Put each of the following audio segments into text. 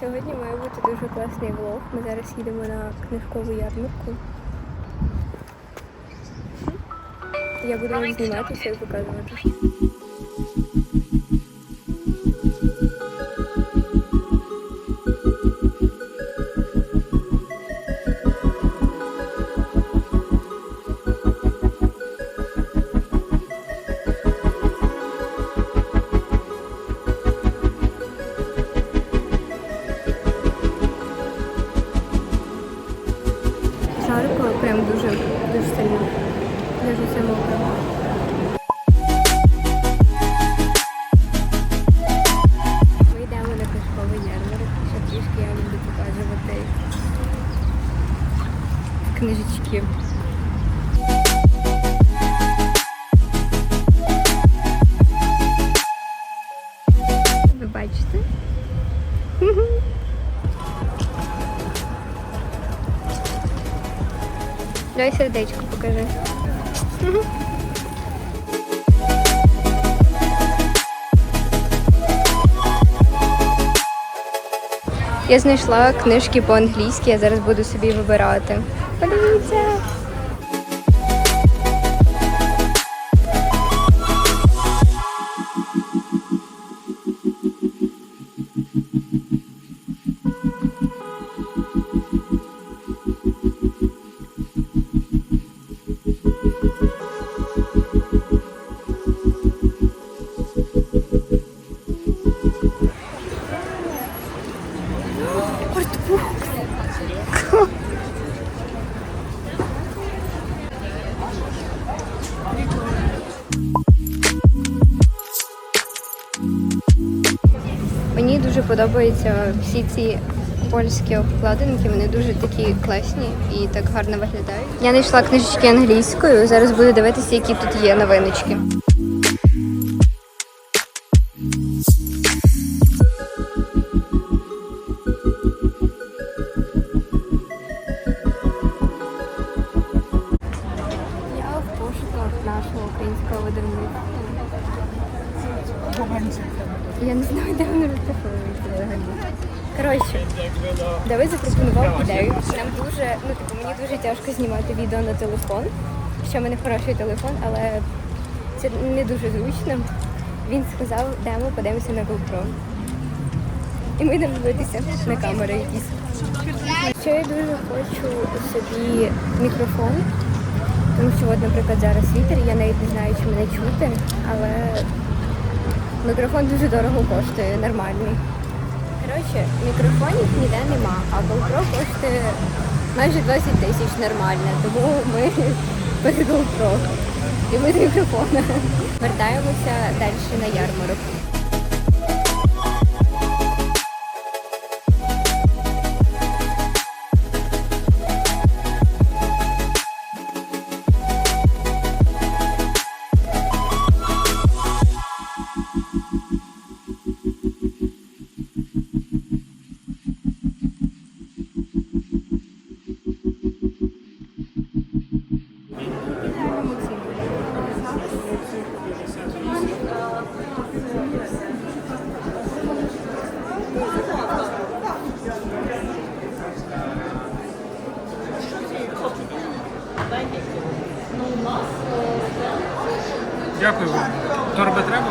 Сьогодні має бути дуже класний влог. Ми зараз їдемо на книжкову ярмарку. Я буду вам знімати все і показувати. Бачите? Давай сердечко покажи. Я знайшла книжки по-англійськи, я зараз буду собі вибирати. Подивіться. подобаються всі ці польські обкладинки, вони дуже такі класні і так гарно виглядають. Я знайшла книжечки англійською. Зараз буду дивитися, які тут є новиночки. Телефон. Що в мене хороший телефон, але це не дуже зручно. Він сказав, йдемо, подивимося на GoPro. І ми йдемо дивитися на камери якісь. Ще я дуже хочу собі мікрофон, тому що, от, наприклад, зараз вітер, я навіть не знаю, чи мене чути, але мікрофон дуже дорого коштує, нормальний. Коротше, мікрофонів ніде нема, а GoPro коштує майже 20 тисяч нормально, тому ми без GoPro і без мікрофона. Вертаємося далі на ярмарок. Дякую вам. Торби треба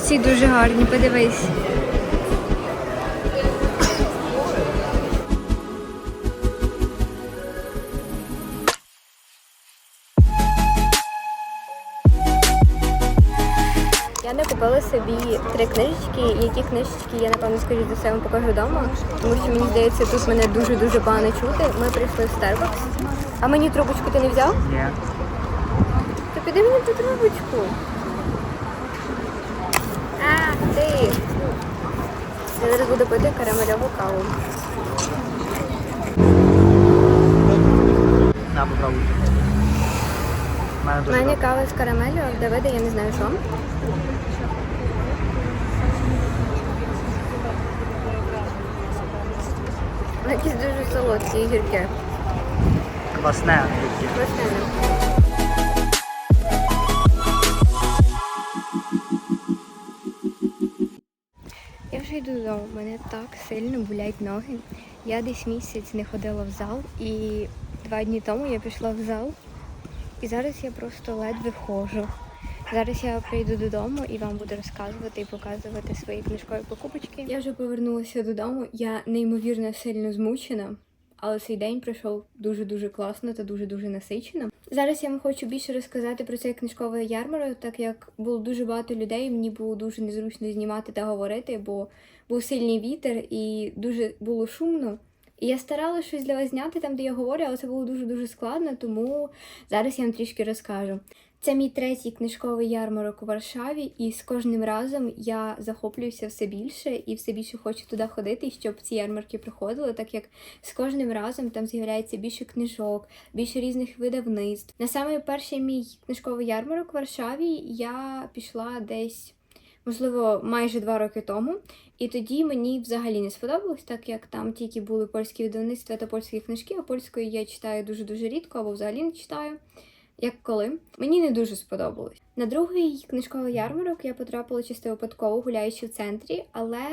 Оці дуже гарні, подивись. Я не купила собі три книжечки, які книжечки я напевно скоріш за все вам покажу вдома, тому що мені здається, тут мене дуже дуже погано чути. Ми прийшли в Starbucks. А мені трубочку ти не взяв? Ні. То піди мені по трубочку. А, ти. Я зараз буду пити карамельову каву. На, попробуй. У мене У дуже мене добре. кава з карамелю, а в Давида я не знаю що. Воно дуже солодкі і гірке. Класне. Класне. Я вже йду додому, мене так сильно болять ноги. Я десь місяць не ходила в зал, і два дні тому я пішла в зал, і зараз я просто ледве ходжу. Зараз я прийду додому і вам буду розказувати і показувати свої книжкові покупочки. Я вже повернулася додому. Я неймовірно сильно змучена, але цей день пройшов дуже-дуже класно та дуже-дуже насичено. Зараз я вам хочу більше розказати про цей книжковий ярмарок, так як було дуже багато людей, мені було дуже незручно знімати та говорити, бо був сильний вітер і дуже було шумно. І я старалася щось для вас зняти там, де я говорю, але це було дуже-дуже складно, тому зараз я вам трішки розкажу. Це мій третій книжковий ярмарок у Варшаві, і з кожним разом я захоплююся все більше і все більше хочу туди ходити, щоб ці ярмарки проходили, так як з кожним разом там з'являється більше книжок, більше різних видавництв. На самий перший мій книжковий ярмарок у Варшаві я пішла десь. Можливо, майже два роки тому, і тоді мені взагалі не сподобалось, так як там тільки були польські видавництва та польські книжки, а польською я читаю дуже дуже рідко або взагалі не читаю. Як коли мені не дуже сподобалось. На другий книжковий ярмарок я потрапила чисто випадково, гуляючи в центрі, але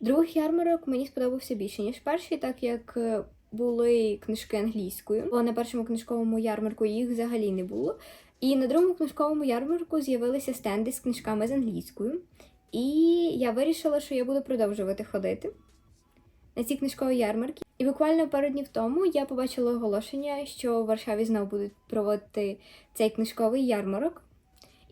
другий ярмарок мені сподобався більше, ніж перший, так як е, були книжки англійською. Бо на першому книжковому ярмарку їх взагалі не було. І на другому книжковому ярмарку з'явилися стенди з книжками з англійською. І я вирішила, що я буду продовжувати ходити на ці книжкові ярмарки. І буквально пару днів тому я побачила оголошення, що в Варшаві знову будуть проводити цей книжковий ярмарок.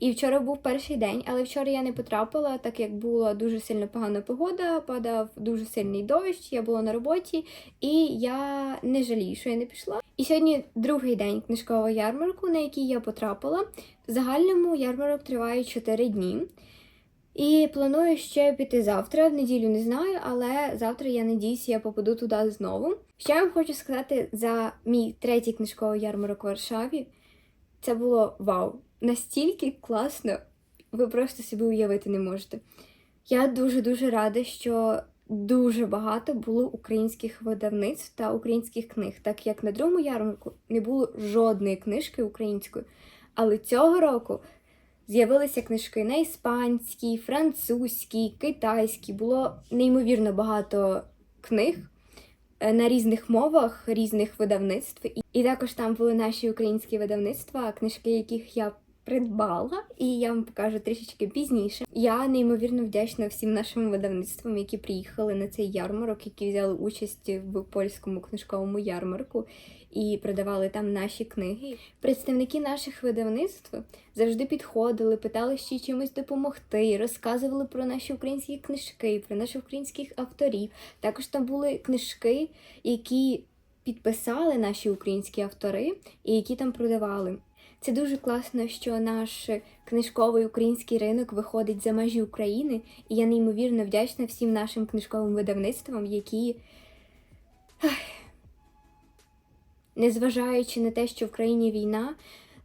І вчора був перший день, але вчора я не потрапила, так як була дуже сильно погана погода, падав дуже сильний дощ, я була на роботі, і я не жалію, що я не пішла. І сьогодні другий день книжкового ярмарку, на який я потрапила. В загальному ярмарок триває 4 дні. І планую ще піти завтра. В неділю не знаю, але завтра я надіюся, я попаду туди знову. Я вам хочу сказати за мій третій книжковий ярмарок у Варшаві. Це було вау! Настільки класно, ви просто собі уявити не можете. Я дуже-дуже рада, що дуже багато було українських видавництв та українських книг, так як на другому ярмарку не було жодної книжки української. Але цього року З'явилися книжки на іспанській, французькій, китайській. Було неймовірно багато книг е, на різних мовах, різних видавництв. І- І також там були наші українські видавництва, книжки, яких я придбала, і я вам покажу трішечки пізніше. Я неймовірно вдячна всім нашим видавництвам, які приїхали на цей ярмарок, які взяли участь в польському книжковому ярмарку і продавали там наші книги. Представники наших видавництв завжди підходили, питали ще чимось допомогти, розказували про наші українські книжки, про наших українських авторів. Також там були книжки, які підписали наші українські автори і які там продавали. Це дуже класно, що наш книжковий український ринок виходить за межі України, і я неймовірно вдячна всім нашим книжковим видавництвам, які, незважаючи на те, що в країні війна,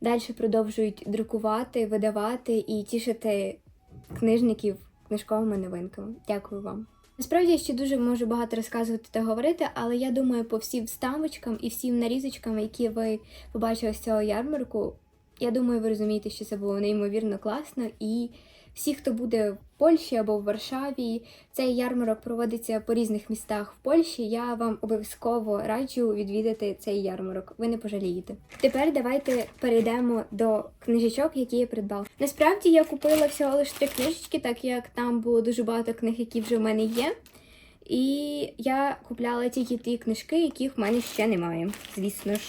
далі продовжують друкувати, видавати і тішити книжників книжковими новинками. Дякую вам. Насправді я ще дуже можу багато розказувати та говорити, але я думаю, по всім вставочкам і всім нарізочкам, які ви побачили з цього ярмарку, я думаю, ви розумієте, що це було неймовірно класно. І всі, хто буде в Польщі або в Варшаві, цей ярмарок проводиться по різних містах в Польщі. Я вам обов'язково раджу відвідати цей ярмарок. Ви не пожалієте. Тепер давайте перейдемо до книжечок, які я придбала. Насправді я купила всього лише три книжечки, так як там було дуже багато книг, які вже в мене є. І я купляла тільки ті книжки, яких в мене ще немає, звісно ж.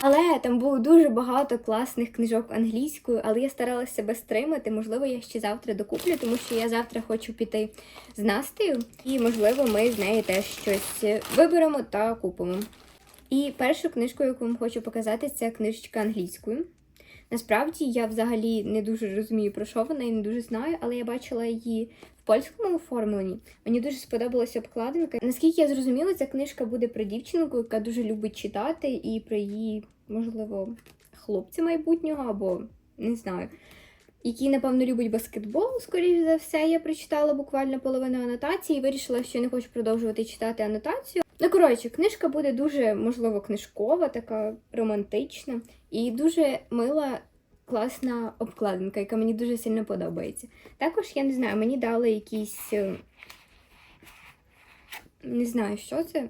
Але там було дуже багато класних книжок англійською, але я старалася себе стримати. Можливо, я ще завтра докуплю, тому що я завтра хочу піти з Настею, і можливо, ми з нею теж щось виберемо та купимо. І першу книжку, яку вам хочу показати, це книжечка англійською. Насправді я взагалі не дуже розумію, про що вона і не дуже знаю, але я бачила її в польському оформленні. Мені дуже сподобалася обкладинка. Наскільки я зрозуміла, ця книжка буде про дівчинку, яка дуже любить читати, і про її, можливо, хлопця майбутнього або не знаю. Який, напевно, любить баскетбол, скоріш за все, я прочитала буквально половину анотації і вирішила, що не хочу продовжувати читати анотацію. Ну, коротше, книжка буде дуже, можливо, книжкова, така романтична і дуже мила, класна обкладинка, яка мені дуже сильно подобається. Також, я не знаю, мені дали якісь. е, Не знаю, що це.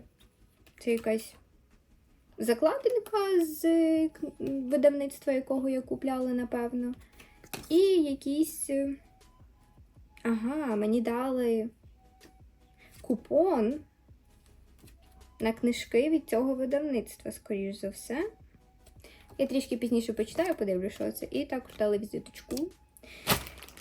Це якась закладинка з видавництва, якого я купляла, напевно. І якісь. е, Ага, мені дали купон на книжки від цього видавництва, скоріш за все. Я трішки пізніше почитаю, подивлюся, що це. І також дали візиточку.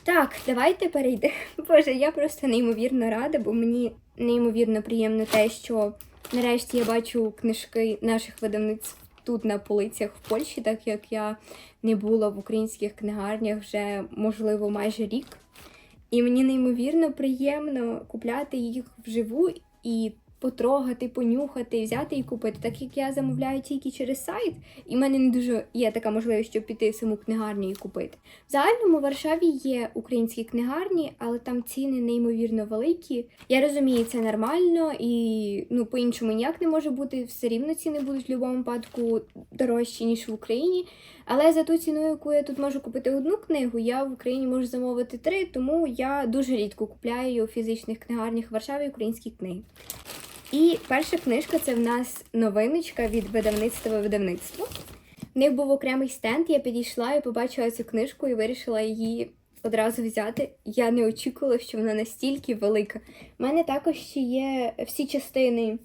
Так, давайте перейдемо. Боже, я просто неймовірно рада, бо мені неймовірно приємно те, що нарешті я бачу книжки наших видавництв тут на полицях в Польщі, так як я не була в українських книгарнях вже, можливо, майже рік. І мені неймовірно приємно купляти їх вживу і потрогати, понюхати, взяти і купити. Так як я замовляю тільки через сайт, і в мене не дуже є така можливість, щоб піти в саму книгарню і купити. В загальному в Варшаві є українські книгарні, але там ціни неймовірно великі. Я розумію, це нормально і ну по-іншому ніяк не може бути. Все рівно ціни будуть в будь-якому випадку дорожчі, ніж в Україні. Але за ту ціну, яку я тут можу купити одну книгу, я в Україні можу замовити три, тому я дуже рідко купляю у фізичних книгарнях в Варшаві українські книги. І перша книжка це в нас новиночка від видавництва видавництво. В них був окремий стенд, я підійшла і побачила цю книжку і вирішила її одразу взяти. Я не очікувала, що вона настільки велика. У мене також ще є всі частини.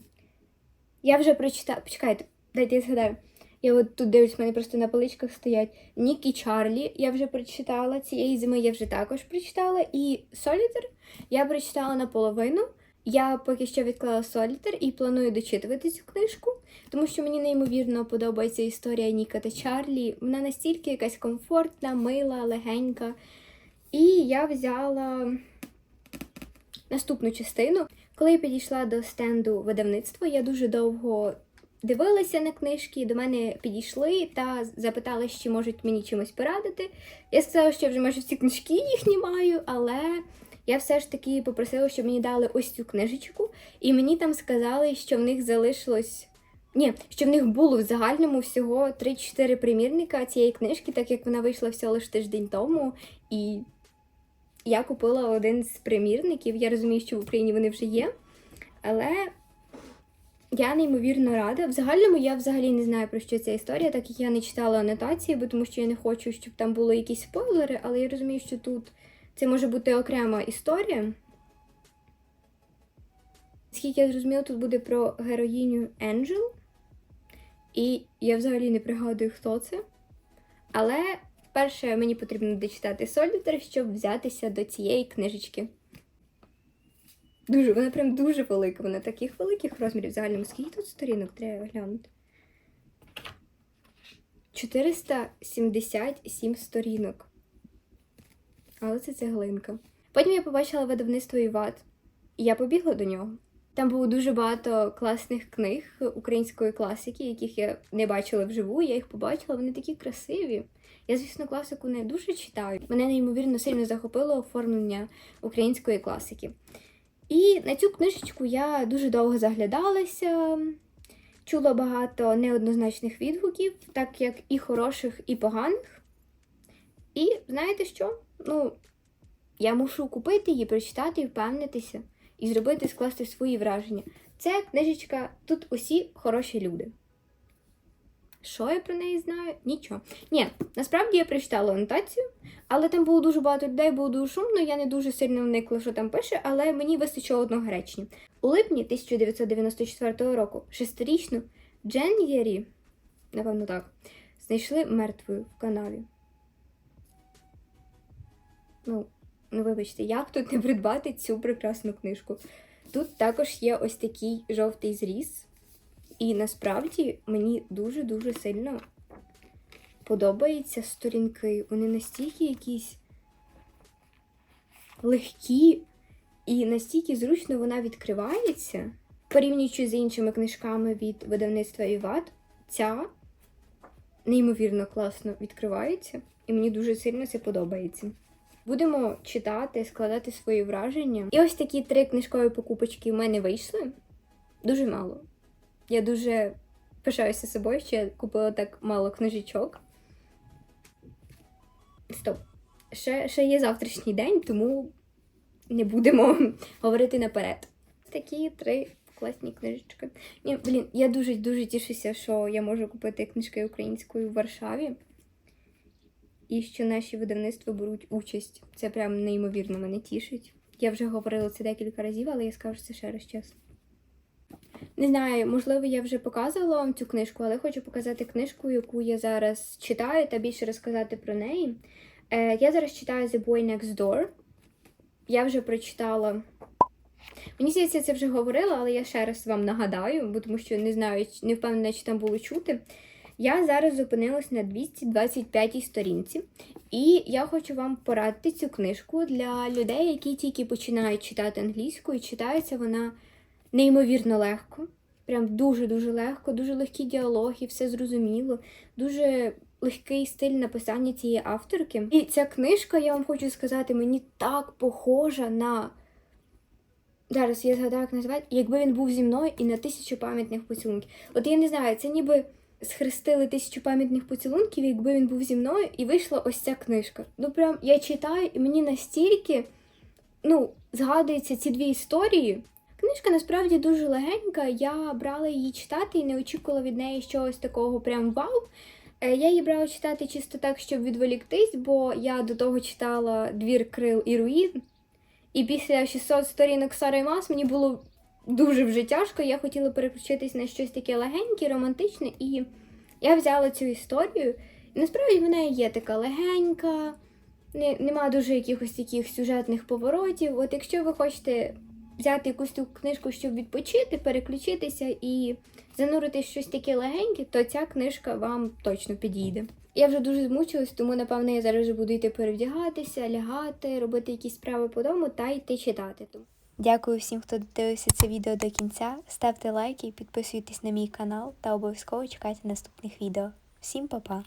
Я вже прочитала. Почекайте, дайте я згадаю. Я от тут дивлюсь, в мене просто на поличках стоять. Нік і Чарлі я вже прочитала. Цієї зими я вже також прочитала. І Солітер я прочитала наполовину. Я поки що відклала Солітер і планую дочитувати цю книжку, тому що мені неймовірно подобається історія Ніка та Чарлі. Вона настільки якась комфортна, мила, легенька. І я взяла наступну частину. Коли я підійшла до стенду видавництва, я дуже довго дивилася на книжки, до мене підійшли та запитали, чи можуть мені чимось порадити. Я сказала, що вже майже всі книжки їхні маю, але я все ж таки попросила, щоб мені дали ось цю книжечку, і мені там сказали, що в них залишилось. Ні, що в них було в загальному всього 3-4 примірника цієї книжки, так як вона вийшла всього лише тиждень тому. І я купила один з примірників. Я розумію, що в Україні вони вже є. Але я неймовірно рада. В загальному я взагалі не знаю, про що ця історія, так як я не читала анотації, бо тому що я не хочу, щоб там були якісь спойлери, але я розумію, що тут це може бути окрема історія. Скільки я зрозуміла, тут буде про героїню Енджел. І я взагалі не пригадую, хто це. Але вперше мені потрібно дочитати Солітер, щоб взятися до цієї книжечки. Дуже, вона прям дуже велика. Вона таких великих розмірів. В загальному скільки тут сторінок треба глянути? 477 сторінок. Але це цеглинка. Потім я побачила видавництво Іват, і я побігла до нього. Там було дуже багато класних книг української класики, яких я не бачила вживу. Я їх побачила, вони такі красиві. Я, звісно, класику не дуже читаю. Мене неймовірно сильно захопило оформлення української класики. І на цю книжечку я дуже довго заглядалася, чула багато неоднозначних відгуків, так як і хороших, і поганих. І знаєте що? Ну, я мушу купити її, прочитати впевнитися, і зробити, скласти свої враження. Це книжечка, тут усі хороші люди. Що я про неї знаю? Нічого. Ні, насправді я прочитала анотацію, але там було дуже багато людей, було дуже шумно, я не дуже сильно вникла, що там пише, але мені вистачило одного речення. У липні 1994 року шестирічну Джен Єрі напевно, так. Знайшли мертвою в канаві. Ну, ну вибачте, як тут не придбати цю прекрасну книжку? Тут також є ось такий жовтий зріз. І насправді мені дуже-дуже сильно подобаються сторінки. Вони настільки якісь легкі і настільки зручно вона відкривається. Порівнюючи з іншими книжками від видавництва Віват, ця неймовірно класно відкривається, і мені дуже сильно це подобається. Будемо читати, складати свої враження. І ось такі три книжкові покупочки в мене вийшли. Дуже мало. Я дуже пишаюся собою, що я купила так мало книжечок. Стоп. Ще, ще є завтрашній день, тому не будемо говорити наперед. Такі три класні книжечки. Ні, блін, я дуже дуже тішуся, що я можу купити книжки українською в Варшаві. І що наші видавництва беруть участь. Це прям неймовірно мене тішить. Я вже говорила це декілька разів, але я скажу це ще раз чесно. Не знаю, можливо, я вже показувала вам цю книжку, але хочу показати книжку, яку я зараз читаю, та більше розказати про неї. Е, я зараз читаю The Boy Next Door. Я вже прочитала. Мені здається, це вже говорила, але я ще раз вам нагадаю, бо тому що не знаю, не впевнена, чи там було чути. Я зараз зупинилась на 225 сторінці, і я хочу вам порадити цю книжку для людей, які тільки починають читати англійську, і читається вона неймовірно легко. Прям дуже-дуже легко, дуже легкі діалоги, все зрозуміло, дуже легкий стиль написання цієї авторки. І ця книжка, я вам хочу сказати, мені так похожа на. Зараз я згадаю, як називають, якби він був зі мною і на тисячу пам'ятних поцілунків. От я не знаю, це ніби схрестили тисячу пам'ятних поцілунків, якби він був зі мною, і вийшла ось ця книжка. Ну прям я читаю, і мені настільки ну, згадуються ці дві історії. Книжка насправді дуже легенька. Я брала її читати і не очікувала від неї чогось такого прям вау. Е, Я її брала читати чисто так, щоб відволіктись, бо я до того читала Двір крил і руїн. І після 600 сторінок Сари Мас мені було дуже вже тяжко. Я хотіла переключитись на щось таке легеньке, романтичне, і я взяла цю історію. І насправді вона є така легенька, не, нема дуже якихось таких сюжетних поворотів. От якщо ви хочете взяти якусь ту книжку, щоб відпочити, переключитися і зануритись в щось таке легеньке, то ця книжка вам точно підійде. Я вже дуже змучилась, тому напевно я зараз вже буду йти перевдягатися, лягати, робити якісь справи по дому та йти читати. Дякую всім, хто дивився це відео до кінця. Ставте лайки, підписуйтесь на мій канал та обов'язково чекайте наступних відео. Всім па-па!